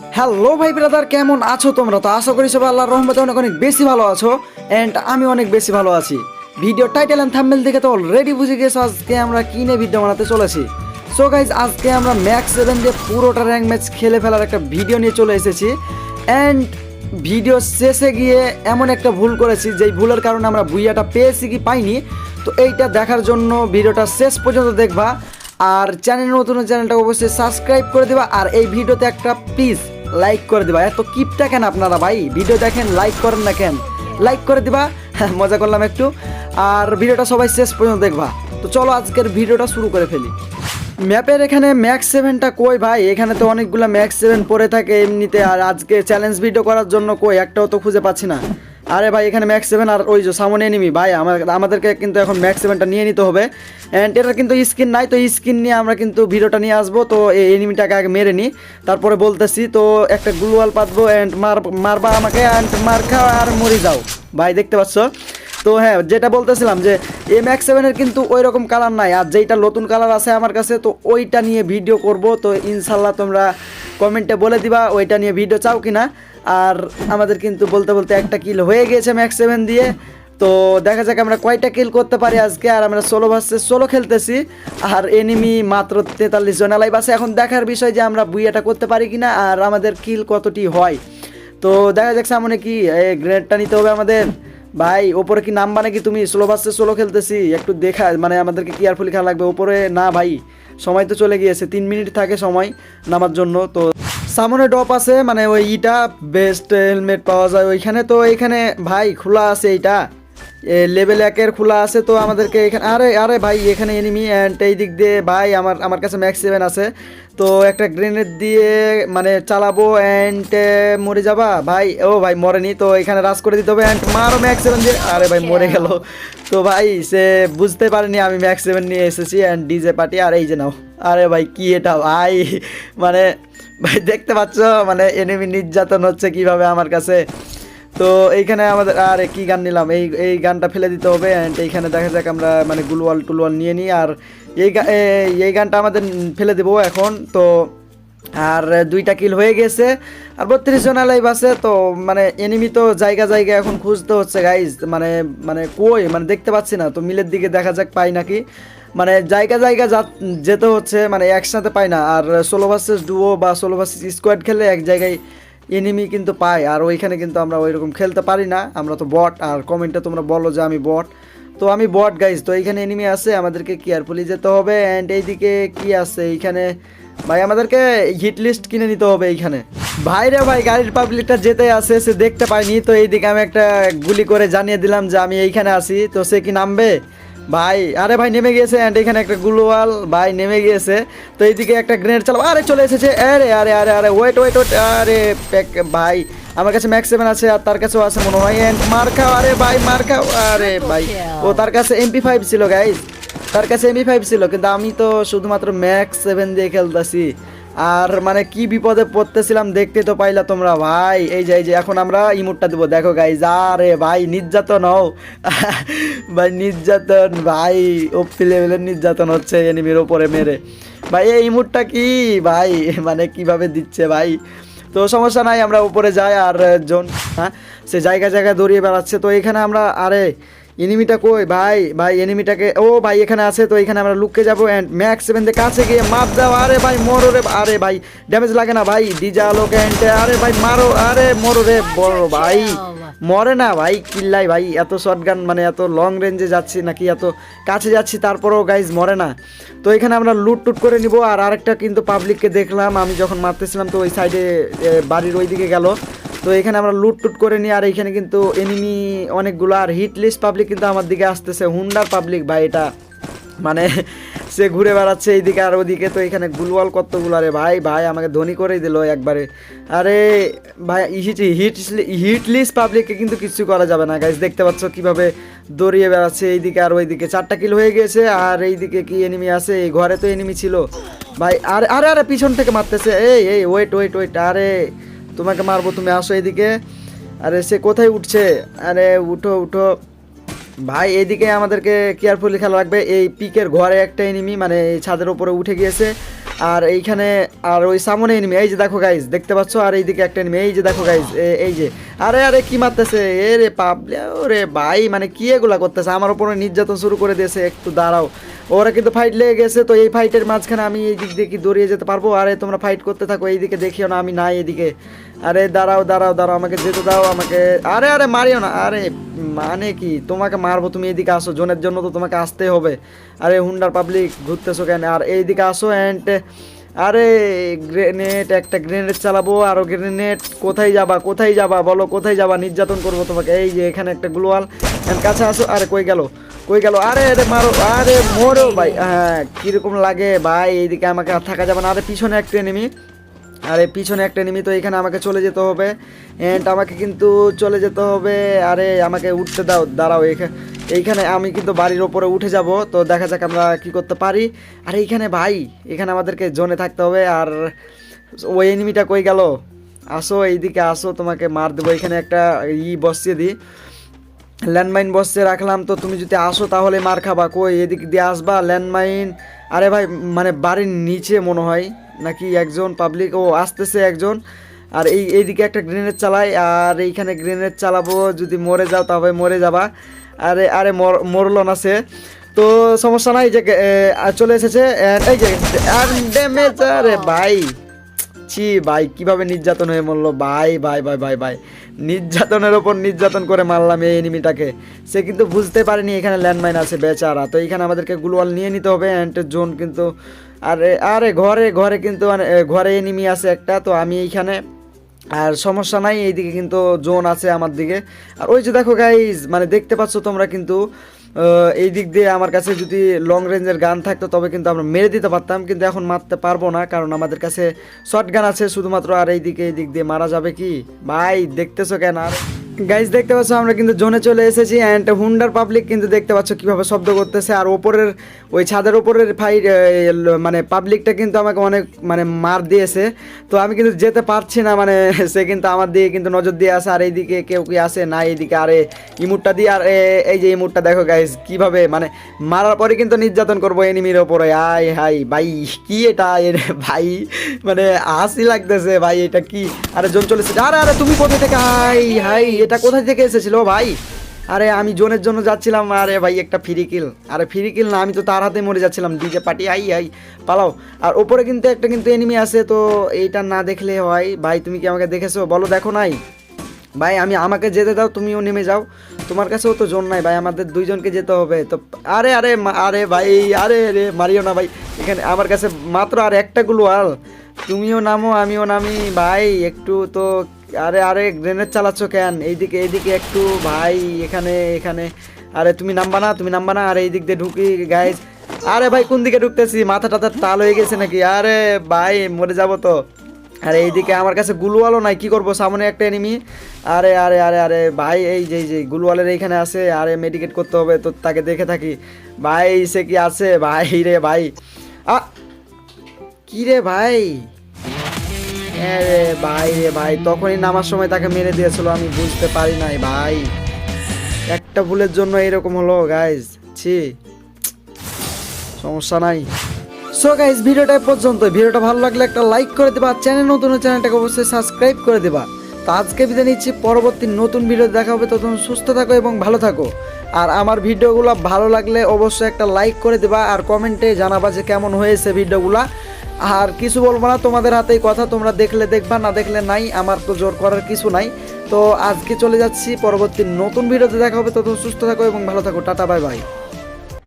Hello ভাই brother কেমন আছো তোমরা? তো আশা করি সবাই আল্লাহর রহমতে অনেক অনেক বেশি ভালো আছো অ্যান্ড আমি অনেক বেশি ভালো আছি। ভিডিও টাইটেল অ্যান্ড থাম্বনেল দেখে তো অলরেডি বুঝে গেছো আজকে আমরা কিনে ভিডিও বানাতে চলেছি। সো গাইজ আজকে আমরা ম্যাক্স সেভেন দিয়ে পুরোটা র্যাঙ্ক ম্যাচ খেলে ফেলার একটা ভিডিও নিয়ে চলে এসেছি অ্যান্ড ভিডিও শেষে গিয়ে এমন একটা ভুল করেছি, যেই ভুলের কারণে আমরা বুইয়াটা পেয়েছি কি পাইনি। তো এইটা দেখার জন্য ভিডিওটা শেষ পর্যন্ত দেখবা আর চ্যানেল নতুন চ্যানেলটা অবশ্যই সাবস্ক্রাইব করে দিবা আর এই ভিডিওতে একটা প্লিজ লাইক করে দিবা। এত কিপটা কেন আপনারা ভাই। ভিডিও দেখেন লাইক করেন না কেন? লাইক করে দিবা হ্যাঁ, মজা করলাম একটু। আর ভিডিওটা সবাই শেষ পর্যন্ত দেখবা। তো চলো আজকের ভিডিওটা শুরু করে ফেলি। ম্যাপের এখানে ম্যাক্স সেভেনটা কই ভাই? এখানে তো অনেকগুলো ম্যাক্স সেভেন পরে থাকে এমনিতে। আর আজকে চ্যালেঞ্জ ভিডিও করার জন্য কই? একটাও তো খুঁজে পাচ্ছি না। আরে ভাই, এখানে ম্যাক্স সেভেন আর ওই যে সামনে এনিমি ভাই আমাদেরকে কিন্তু এখন ম্যাক্স সেভেনটা নিয়ে নিতে হবে। অ্যান্ড এটার কিন্তু স্কিন নাই, তো স্কিন নিয়ে আমরা কিন্তু ভিডিওটা নিয়ে আসব। তো এই এনিমিটাকে আগে মেরে নিই তারপরে বলতেছি, তো একটা গ্লুয়াল পাতবো অ্যান্ড মার মারবা আমাকে অ্যান্ড মার খাও আর মরে যাও। ভাই, দেখতে পাচ্ছ? তো হ্যাঁ যেটা বলতেছিলাম যে এম এক্স সেভেনের কিন্তু ওই রকম কালার নাই। আর যেইটা নতুন কালার আছে আমার কাছে, তো ওইটা নিয়ে ভিডিও করব। তো ইনশাল্লাহ তোমরা কমেন্টে বলে দিবা, ওইটা নিয়ে ভিডিও চাও কি না আর আমাদের কিন্তু বলতে বলতে একটা কিল হয়ে গিয়েছে ম্যাক্স সেভেন দিয়ে। তো দেখা যাক আমরা কয়টা কিল করতে পারি আজকে, আর আমরা ষোলো ভার্সেস ষোলো খেলতেছি। আর এনিমি মাত্র তেতাল্লিশ জন লাইভ আছে। এখন দেখার বিষয় যে আমরা বুইয়াটা করতে পারি কিনা আর আমাদের কিল কতটি হয়। তো দেখা যাক সামনে কি গ্রেনেডটা নিতে হবে আমাদের। ভাই, ওপরে কি নামবা নাকি তুমি? স্লো বাসে স্লো খেলতেছি। একটু দেখা মানে আমাদেরকে কেয়ারফুলি খেলা লাগবে। ওপরে না ভাই, সময় তো চলে গিয়েছে। তিন মিনিট থাকে সময় নামার জন্য, তো সামনে ডপ আছে মানে ওই ইটা বেস্ট হেলমেট পাওয়া যায় ওইখানে। তো এইখানে ভাই খোলা আছে এইটা। লেভেল একের খোলা আছে, তো আমাদেরকে এখানে আরে আরে ভাই, এখানে এনিমি অ্যান্ড এই দিক দিয়ে ভাই আমার আমার কাছে ম্যাক্স সেভেন আছে। তো একটা গ্রেনেড দিয়ে মানে চালাবো অ্যান্ড মরে যাবা? ভাই, ও ভাই, মরেনি, তো এখানে রাস করে দিতে হবে অ্যান্ড মারো ম্যাক্স সেভেন দিয়ে। আরে ভাই, মরে গেল। তো ভাই, সে বুঝতে পারেনি আমি ম্যাক্স সেভেন নিয়ে এসেছি অ্যান্ড ডিজে পার্টি, আর এই যে নাও। আরে ভাই, কি এটা? ভাই মানে ভাই, দেখতে পাচ্ছ? মানে এনিমি নির্যাতন হচ্ছে কীভাবে আমার কাছে। তো এইখানে আমাদের, আর কি গান নিলাম? এই এই গানটা ফেলে দিতে হবে অ্যান্ড এইখানে দেখা যাক আমরা মানে গুলওয়াল টুলওয়াল নিয়ে নিই। আর এই এই- গানটা আমাদের ফেলে দেবো এখন। তো আর দুইটা কিল হয়ে গেছে। আর বত্রিশ জন লাইভ আছে। তো মানে এনিমি তো জায়গা জায়গা এখন খুঁজতে হচ্ছে গাইজ মানে মানে কই? মানে দেখতে পাচ্ছি না। তো মিলের দিকে দেখা যাক পাই নাকি। মানে জায়গা জায়গা যেতে হচ্ছে মানে একসাথে পাই না। আর ষোলো ভার্সেস ডুও বা ষোলো ভার্সেস স্কোয়াড খেলে এক জায়গায় এনিমি কিন্তু পাই আর ওইখানে কিন্তু আমরা ওই রকম খেলতে পারি না। আমরা তো বট আর কমেন্টে তোমরা বলো যে আমি বট তো আমি বট গাইজ তো এইখানে এনিমি আছে, আমাদেরকে কেয়ারফুলি যেতে হবে। অ্যান্ড এইদিকে কি আছে? এইখানে ভাই, আমাদেরকে হিট লিস্ট কিনে নিতে হবে এইখানে। ভাই রে ভাই, গাড়ির পাবলিকটা যেতে আছে, সে দেখতে পাইনি তো এইদিকে আমি একটা গুলি করে জানিয়ে দিলাম যে আমি এইখানে আছি। তো সে কি নামবে? ভাই আরে ভাই নেমে গিয়েছে অ্যান্ড এখানে একটা গুলোয়াল ভাই নেমে গিয়েছে। তো এইদিকে একটা গ্রেনেড চালাবো আরে চলে এসেছে আরে আরে আরে আরে ওয়েট ওয়েট ওয়েট আরে প্যাক- ভাই আমার কাছে ম্যাক্স সেভেন আছে আর তার কাছেও আছে মনে হয় অ্যান্ড মার খাও আরে ভাই মার খাও আরে ভাই। ও তার কাছে এমপি ফাইভ ছিল গাইজ তার কাছে এমপি ফাইভ ছিল কিন্তু আমি তো শুধুমাত্র ম্যাক্স সেভেন দিয়ে খেলতেছি। আর মানে কি বিপদে পড়তেছিলাম দেখতে তো পাইলা তোমরা, ভাই। এই যে এই যে, এখন আমরা ইমুটটা দেবো। দেখো গাই যা রে ভাই, নির্যাতন হও। ভাই, নির্যাতন, ভাই ওপি লেভেলের নির্যাতন হচ্ছে এনিমির ওপরে মেরে। ভাই, এই ইমুটটা কি? ভাই মানে কীভাবে দিচ্ছে, ভাই? তো সমস্যা নাই, আমরা উপরে যাই, আর জন হ্যাঁ সে জায়গা জায়গায় দৌড়িয়ে বেড়াচ্ছে। তো এখানে আমরা আরে এনিমিটা কই? ভাই ভাই এনিমিটাকে ও ভাই, এখানে আছে তো, এখানে আমরা লুককে যাব অ্যান্ড ম্যাক্স সেভেন দিয়ে কাছে গিয়ে মাপ দাও। আরে ভাই, মরো রে, আরে ভাই ড্যামেজ লাগে না ভাই। ডিজা আলোক অ্যান্ড আরে ভাই, মারো, আরে মরো রে, বড় ভাই। মরে না ভাই, কিল্লাই ভাই, এত শর্ট গান মানে এত লং রেঞ্জে যাচ্ছি নাকি, এত কাছে যাচ্ছি, তারপরেও গাইজ মরে না। তো এখানে আমরা লুট টুট করে নিব, আর আরেকটা কিন্তু পাবলিককে দেখলাম, আমি যখন মারতেছিলাম তো ওই সাইডে বাড়ির ওই দিকে গেল। তো এখানে আমরা লুট টুট করে নিই, আর এখানে কিন্তু এনিমি অনেকগুলো, আর হিট লিস্ট পাবলিক কিন্তু আমার দিকে আসতেছে। হুন্ডার পাবলিক ভাই এটা। মানে সে ঘুরে বেড়াচ্ছে এইদিকে আর ওদিকে। তো এখানে গুলওয়াল কতগুলো আরে ভাই? ভাই আমাকে ধনী করেই দিল একবারে। আরে ভাই, হিট হিট হিট লিস্ট পাবলিককে কিন্তু কিছু করা যাবে না গাইজ দেখতে পাচ্ছ কীভাবে দৌড়িয়ে বেড়াচ্ছে এইদিকে আর ওইদিকে। চারটা কিল হয়ে গেছে, আর এইদিকে কি এনিমি আছে? এই ঘরে তো এনিমি ছিল। ভাই, আরে আরে আরে, পিছন থেকে মারতেছে। এই এই ওয়েট ওয়েট ওয়েট আরে তোমাকে মারবো, তুমি আসো এদিকে। আরে সে কোথায় উঠছে? আরে উঠো উঠো। ভাই, এদিকে আমাদেরকে কেয়ারফুলি খেলা লাগবে এই পিকের ঘরে একটা এনিমি মানে এই ছাদের ওপরে উঠে গিয়েছে। আর এইখানে, আর ওই সামনে এনিমি এই যে দেখো গাইজ দেখতে পাচ্ছ? আর এইদিকে একটা এনিমি এই যে দেখো গাইজ এই যে। আরে আরে, কি মারতেছে? এ রে পাবলে ওরে ভাই মানে কি এগুলা করতেছে? আমার উপরে নির্যাতন শুরু করে দিয়েছে, একটু দাঁড়াও। ওরা কিন্তু ফাইট লেগে গেছে, তো এই ফাইটের মাঝখানে আমি এই দিক দিয়ে কি দৌড়িয়ে যেতে পারব? আরে, তোমরা ফাইট করতে থাকো, এইদিকে দেখিও না, আমি নাই এদিকে। আরে, দাঁড়াও দাঁড়াও দাঁড়াও, আমাকে যেতে দাও, আমাকে আরে আরে, মারিও না। আরে মানে কি? তোমাকে মারবো, তুমি এদিকে আসো, জোনের জন্য তো তোমাকে আসতেই হবে। আরে, হুন্ডার পাবলিক ঘুরতেছো কেন? আর এইদিকে আসো অ্যান্ড আরে গ্রেনেড একটা গ্রেনেড চালাবো আরও গ্রেনেড কোথায় যাবা কোথায় যাবা? বলো, কোথায় যাবা? নির্যাতন করব তোমাকে। এই যে এখানে একটা গ্লোয়াল। কাছে আসো। আরে, কই গেল? কই গেল? আরে আরে, মারো। আরে, মোরো ভাই। হ্যাঁ কীরকম লাগে ভাই? এইদিকে আমাকে আর থাকা যাবে না। আরে, পিছনে একটা এনিমি আরে, পিছনে একটা এনিমি তো এখানে আমাকে চলে যেতে হবে। এন্ড আমাকে কিন্তু চলে যেতে হবে। আরে, আমাকে উঠতে দাও। দাঁড়াও এখানে এইখানে আমি কিন্তু বাড়ির ওপরে উঠে যাব, তো দেখা যাক আমরা কি করতে পারি। আর এইখানে ভাই, এখানে আমাদেরকে জোনে থাকতে হবে, আর ওই এনিমিটা কই গেল? আসো এইদিকে আসো, তোমাকে মার দেবো। এখানে একটা ই বসিয়ে দিই। ল্যান্ডমাইন বসে রাখলাম, তো তুমি যদি আসো তাহলে মার খাবা। কই, এদিক দিয়ে আসবা? ল্যান্ডমাইন আরে ভাই মানে বাড়ির নিচে মনে হয়, নাকি একজন পাবলিক ও, আসতেছে একজন। আর এই, এইদিকে একটা গ্রেনেড চালাই, আর এইখানে গ্রেনেড চালাবো। যদি মরে যাও তবে মরে যাবা। আরে আরে, মর- মরলো না সে। তো সমস্যা নাই, যে চলে এসেছে এই যে আর ভাই। ছি, ভাই, কীভাবে নির্যাতন হয়ে মরলো? ভাই ভাই ভাই ভাই ভাই। নির্যাতনের ওপর নির্যাতন করে মারলাম এই এনিমিটাকে সে কিন্তু বুঝতে পারেনি এখানে ল্যান্ডমাইন আছে বেচারা। তো এখানে আমাদেরকে গ্লোয়াল নিয়ে নিতে হবে অ্যান্ড জোন কিন্তু, আরে আরে, ঘরে ঘরে কিন্তু, মানে- ঘরে এনিমি আছে একটা। তো আমি এইখানে আর সমস্যা নাই, এইদিকে কিন্তু জোন আছে আমার দিকে। আর ওই যে দেখো গাইজ মানে দেখতে পাচ্ছ তোমরা কিন্তু এই দিক দিয়ে আমার কাছে যদি লং রেঞ্জের গান থাকতো তবে কিন্তু আমরা মেরে দিতে পারতাম, কিন্তু এখন মারতে পারব না, কারণ আমাদের কাছে শর্ট গান আছে শুধুমাত্র, আর এই দিকে এই দিক দিয়ে মারা যাবে কি? ভাই, দেখতেছো কেন? আর গাইজ দেখতে পাচ্ছ, আমরা কিন্তু জোনে চলে এসেছি অ্যান্ড হুন্ডার পাবলিক কিন্তু দেখতে পাচ্ছ কীভাবে শব্দ করতেছে। আর ওপরের, ওই ছাদের ওপরের ফাইট মানে পাবলিকটা কিন্তু আমাকে অনেক মানে মার দিয়েছে। তো আমি কিন্তু যেতে পারছি না মানে সে কিন্তু আমার দিকে কিন্তু নজর দিয়ে আসে আর এইদিকে কেউ কি আসে না, এইদিকে। আরে, ইমুটটা দিয়ে, আর এই যে ইমুটটা দেখো গাইজ কীভাবে মানে মারার পরে কিন্তু নির্যাতন করব এনিমির ওপরে। আয় হাই, ভাই, কি এটা? ভাই মানে হাসি লাগতেছে, ভাই, এটা কি? আরে, জোন চলেছে আরে আরে, তুমি কোথায় থেকে? হাই হাই এটা কোথায় থেকে এসেছিল ভাই? আরে আমি জোনের জন্য যাচ্ছিলাম, আরে ভাই, একটা ফ্রি কিল আরে ফ্রি কিল না, আমি তো তার হাতে মরে যাচ্ছিলাম ডিজে পার্টি, আই আই, পালাও। আর ওপরে কিন্তু একটা কিন্তু এনিমি আছে, তো এইটা না দেখলে হয়। ভাই, তুমি কি আমাকে দেখেছ? বলো, দেখো নাই। ভাই, আমি আমাকে যেতে দাও, তুমিও নেমে যাও। তোমার কাছেও তো জোন নাই, ভাই, আমাদের দুইজনকে যেতে হবে। তো, আরে আরে আরে ভাই, আরে রে, মারিও না ভাই। এখানে আমার কাছে মাত্র আর একটা গুলো আল। তুমিও নামো, আমিও নামি। ভাই, একটু তো আরে আরে গ্রেনেড চালাচ্ছ কেন? এইদিকে এইদিকে একটু, ভাই, এখানে এখানে। আরে, তুমি নামবা না, তুমি নামবা না, আর এই দিক দিয়ে ঢুকি গাইজ আরে, ভাই, কোন দিকে ঢুকতেছি? মাথা টাথা তাল হয়ে গেছে নাকি? আরে, ভাই, মরে যাব তো। আরে, এইদিকে আমার কাছে গুলওয়ালও নাই, কি করব? সামনে একটা এনিমি আরে আরে আরে আরে, ভাই, এই যে যে, গুলওয়ালের এইখানে আছে। আরে মেডিকেট করতে হবে, তো তাকে দেখে থাকি। ভাই, সে কি আছে? ভাই রে, ভাই। আ, কি রে, ভাই? আরে ভাই রে ভাই, তখনই নামার সময় তাকে মেরে দিয়েছিল, আমি বুঝতে পারি নাই ভাই। একটা ভুলের জন্য এরকম হলো গাইজ ছি। সমস্যা নাই। সো গাইজ ভিডিওটা পর্যন্ত। ভিডিওটা ভালো লাগলে একটা লাইক করে দেবা চ্যানেল নতুন চ্যানেলটাকে অবশ্যই সাবস্ক্রাইব করে দেবা। তো আজকে বিদায় নিচ্ছি, পরবর্তী নতুন ভিডিও দেখা হবে ততক্ষণ সুস্থ থাকো এবং ভালো থাকো। আর আমার ভিডিওগুলো ভালো লাগলে অবশ্যই একটা লাইক করে দেবা, আর কমেন্টে জানাবা যে কেমন হয়েছে ভিডিওগুলা আর কিছু বলব না, তোমাদের হাতেই কথা তোমরা দেখলে দেখবা, না দেখলে নাই, আমার তো জোর করার কিছু নাই। তো আজকে চলে যাচ্ছি, পরবর্তী নতুন ভিডিওতে দেখা হবে তত সুস্থ থাকো এবং ভালো থাকো, টাটা, বাই বাই।